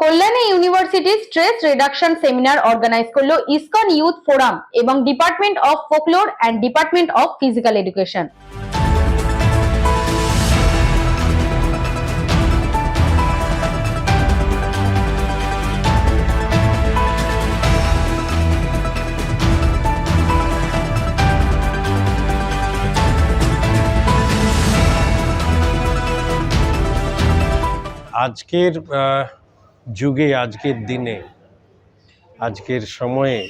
Kalyani university stress reduction seminar organise করল ISKCON youth forum এবং department of folklore and department of physical education আজকের যুগে আজকের দিনে, আজকের সময়ে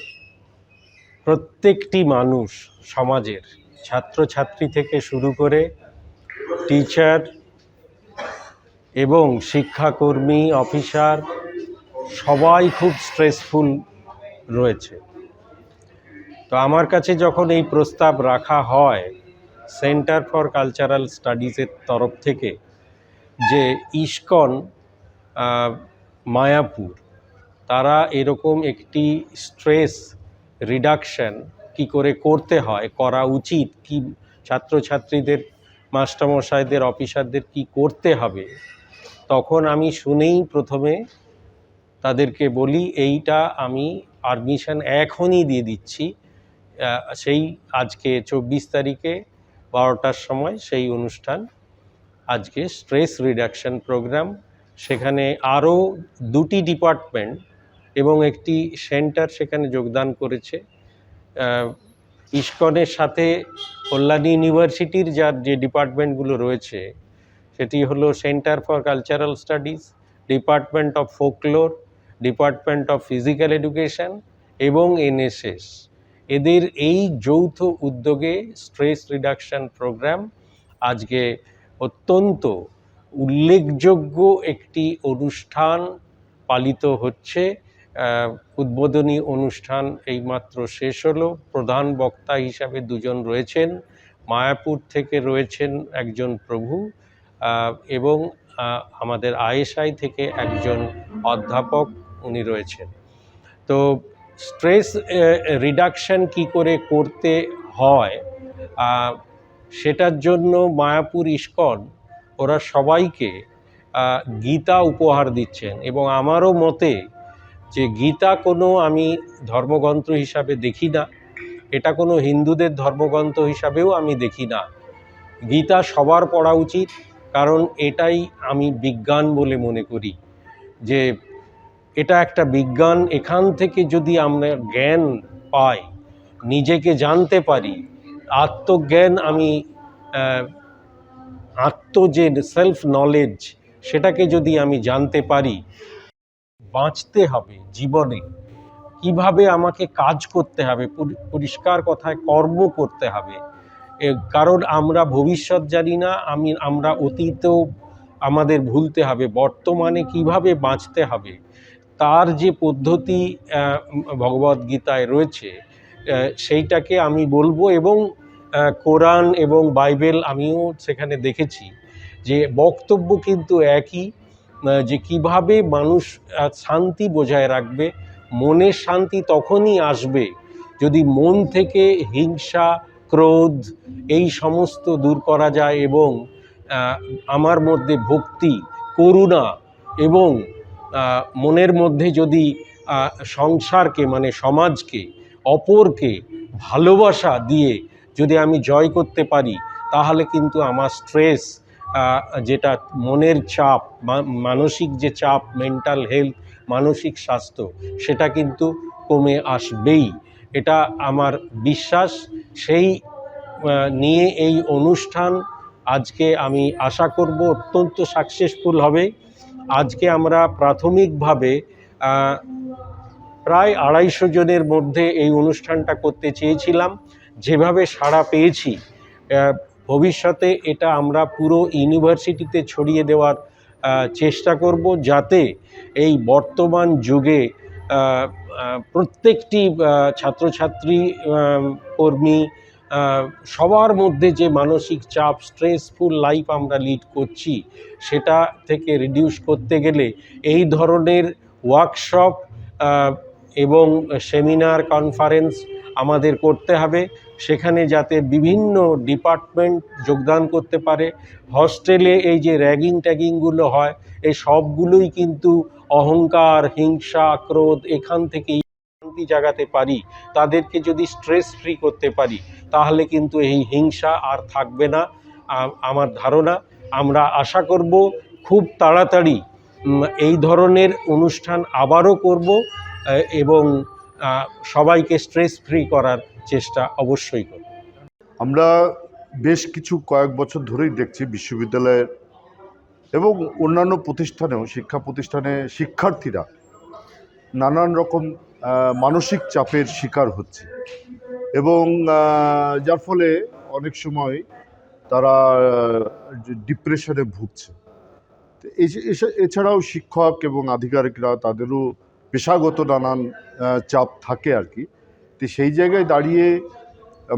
প্রত্যেকটি মানুষ সমাজের ছাত্রছাত্রী থেকে শুরু করে টিচার এবং শিক্ষাকর্মী, অফিসার, সবাই খুব স্ট্রেসফুল রয়েছে। তো আমার কাছে যখন এই প্রস্তাব রাখা হয় সেন্টার ফর কালচারাল স্টাডিজের তরফ থেকে যে ইস্কন মায়াপুর। তারা এরকম একটি স্ট্রেস রিডাকশন কি করে করতে হয়, করা উচিত, কি ছাত্রছাত্রীদের, মাস্টারমশাইদের, অফিসারদের কি করতে হবে, তখন আমি শুনেই প্রথমে তাদেরকে বলি, এইটা আমি পারমিশন এখনই দিয়ে দিচ্ছি সেই আজকে চব্বিশ তারিখে বারোটার সময় সেই অনুষ্ঠান, আজকে স্ট্রেস রিডাকশন প্রোগ্রাম সেখানে আরও দুটি ডিপার্টমেন্ট এবং একটি সেন্টার সেখানে যোগদান করেছে। ইস্কনের সাথে কল্যাণী ইউনিভার্সিটির যার যে ডিপার্টমেন্টগুলো রয়েছে, সেটি হলো centre for cultural studies, department of folklore, department of physical education এবং এনএসএস। এদের এই যৌথ উদ্যোগে স্ট্রেস রিডাকশন প্রোগ্রাম আজকে অত্যন্ত উল্লেখযোগ্য একটি অনুষ্ঠান পালিত হচ্ছে। উদ্বোধনী অনুষ্ঠান এইমাত্র শেষ হলো। প্রধান বক্তা হিসাবে দুজন রয়েছেন। মায়াপুর থেকে রয়েছেন একজন প্রভু এবং আমাদের আইএসআই থেকে একজন অধ্যাপক উনি রয়েছেন। তো স্ট্রেস রিডাকশন কি করে করতে হয় সেটার জন্য মায়াপুর ইস্কন ওরা সবাইকে গীতা উপহার দিচ্ছেন। এবং আমারও মতে যে গীতা কোনো আমি ধর্মগ্রন্থ হিসাবে দেখি না, এটা কোনো হিন্দুদের ধর্মগ্রন্থ হিসাবেও আমি দেখি না। গীতা সবার পড়া উচিত, কারণ এটাই আমি বিজ্ঞান বলে মনে করি। যে এটা একটা বিজ্ঞান, এখান থেকে যদি আমরা জ্ঞান পাই, নিজেকে জানতে পারি, আত্মজ্ঞান আমি আত্ম যে সেলফ নলেজ সেটাকে যদি আমি জানতে পারি, বাঁচতে হবে জীবনে। কীভাবে আমাকে কাজ করতে হবে পরিষ্কার কথায় কর্ম করতে হবে। কারণ আমরা ভবিষ্যৎ জানি না, আমি, আমরা অতীতেও আমাদের ভুলতে হবে, বর্তমানে কীভাবে বাঁচতে হবে, তার যে পদ্ধতি ভগবদ্গীতায় রয়েছে সেইটাকে আমি বলব এবং কোরআন এবং বাইবেল আমিও সেখানে দেখেছি যে বক্তব্য কিন্তু একই যে কীভাবে মানুষ শান্তি বজায় রাখবে মনের শান্তি তখনই আসবে যদি মন থেকে হিংসা, ক্রোধ এই সমস্ত দূর করা যায় এবং আমার মধ্যে ভক্তি, করুণা এবং মনের মধ্যে যদি সংসারকে মানে সমাজকে, অপরকে ভালোবাসা দিয়ে যদি আমি জয় করতে পারি, তাহলে কিন্তু আমার স্ট্রেস যেটা মনের চাপ মানসিক যে চাপ মেন্টাল হেলথ মানসিক স্বাস্থ্য, সেটা কিন্তু কমে আসবেই। এটা আমার বিশ্বাস। সেই নিয়ে এই অনুষ্ঠান আজকে আমি আশা করব অত্যন্ত সাকসেসফুল হবে। আজকে আমরা প্রাথমিকভাবে প্রায় আড়াইশো জনের মধ্যে এই অনুষ্ঠানটা করতে চেয়েছিলাম। যেভাবে সাড়া পেয়েছি ভবিষ্যতে এটা আমরা পুরো ইউনিভার্সিটিতে ছড়িয়ে দেওয়ার চেষ্টা করব যাতে এই বর্তমান যুগে প্রত্যেকটি ছাত্রছাত্রী কর্মী সবার মধ্যে যে মানসিক চাপ স্ট্রেসফুল লাইফ আমরা লিড করছি, সেটা থেকে রিডিউস করতে গেলে এই ধরনের ওয়ার্কশপ এবং সেমিনার কনফারেন্স আমাদের করতে হবে। সেখানে যাতে বিভিন্ন ডিপার্টমেন্ট যোগদান করতে পারে। হস্টেলে এই যে র্যাগিং ট্যাগিংগুলো হয়, এই সবগুলোই কিন্তু অহংকার, হিংসা, ক্রোধ এখান থেকেই শান্তি জাগাতে পারি। তাদেরকে যদি স্ট্রেস ফ্রি করতে পারি, তাহলে কিন্তু এই হিংসা আর থাকবে না। আমার ধারণা, আমরা আশা করব খুব তাড়াতাড়ি এই ধরনের অনুষ্ঠান আবারও করব এবং সবাইকে স্ট্রেস ফ্রি করার চেষ্টা অবশ্যই করব আমরা বেশ কিছু কয়েক বছর ধরেই দেখছি বিশ্ববিদ্যালয়ের এবং অন্যান্য প্রতিষ্ঠানেও, শিক্ষা প্রতিষ্ঠানে শিক্ষার্থীরা নানান রকম মানসিক চাপের শিকার হচ্ছে। এবং যার ফলে অনেক সময় তারা ডিপ্রেশনে ভুগছে। এছাড়াও শিক্ষক এবং আধিকারিকরা তাদেরও পেশাগত নানান চাপ থাকে আর কি। তো সেই জায়গায় দাঁড়িয়ে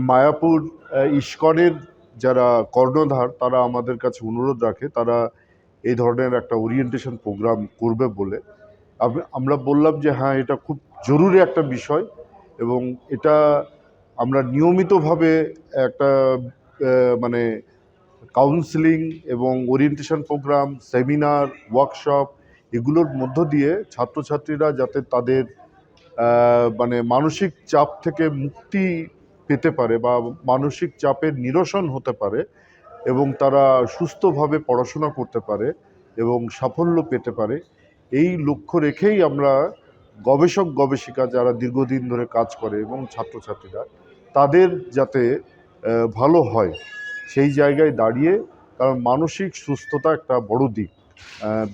মায়াপুর ইস্কনের যারা কর্ণধার, তারা আমাদের কাছে অনুরোধ রাখে, তারা এই ধরনের একটা ওরিয়েন্টেশন প্রোগ্রাম করবে বলে। আম- আমরা বললাম যে হ্যাঁ এটা খুব জরুরি একটা বিষয় এবং এটা আমরা নিয়মিতভাবে একটা মানে কাউন্সিলিং এবং ওরিয়েন্টেশন প্রোগ্রাম সেমিনার ওয়ার্কশপ এগুলোর মধ্য দিয়ে ছাত্রছাত্রীরা যাতে তাদের মানে মানসিক চাপ থেকে মুক্তি পেতে পারে বা মানসিক চাপের নিরসন হতে পারে এবং তারা সুস্থভাবে পড়াশোনা করতে পারে এবং সাফল্য পেতে পারে, এই লক্ষ্য রেখেই আমরা গবেষক, গবেষিকা যারা দীর্ঘদিন ধরে কাজ করে এবং ছাত্রছাত্রীরা, তাদের যাতে ভালো হয় সেই জায়গায় দাঁড়িয়ে কারণ মানসিক সুস্থতা একটা বড় দিক।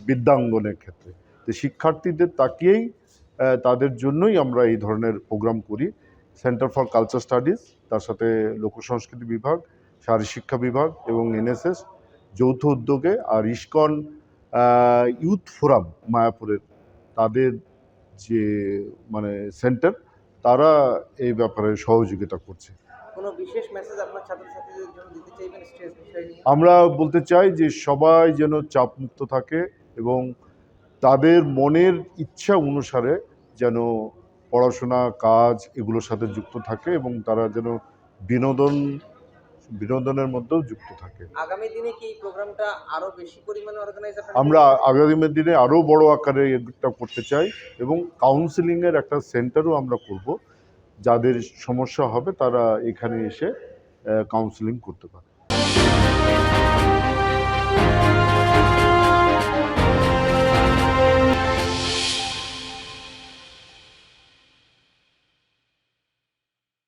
বিদ্যাঙ্গনের ক্ষেত্রে। তো শিক্ষার্থীদের তাকিয়েই তাদের জন্যই আমরা এই ধরনের প্রোগ্রাম করি। সেন্টার ফর কালচার স্টাডিজ, তার সাথে লোকসংস্কৃতি বিভাগ শারীর শিক্ষা বিভাগ এবং এনএসএস, যৌথ উদ্যোগে আর ইস্কন ইউথ ফোরাম মায়াপুরের তাদের যে মানে সেন্টার, তারা এই ব্যাপারে সহযোগিতা করছে। কোনো বিশেষ মেসেজ আপনার ছাত্রছাত্রীদের জন্য দিতে চাইবেন স্ট্রেস বিষয় নিয়ে? আমরা বলতে চাই যে সবাই যেন চাপমুক্ত থাকে এবং তাদের মনের ইচ্ছা অনুসারে যেন পড়াশোনা কাজ এগুলোর সাথে যুক্ত থাকে এবং তারা যেন বিনোদন বিনোদনের মধ্যেও যুক্ত থাকে। আগামী দিনে কি প্রোগ্রামটা আরও বেশি পরিমাণে অর্গানাইজ আমরা আগামী দিনে আরও বড় আকারে এটা করতে চাই এবং কাউন্সিলিংয়ের একটা সেন্টারও আমরা করব। যাদের সমস্যা হবে তারা এখানে এসে কাউন্সিলিং করতে পারে।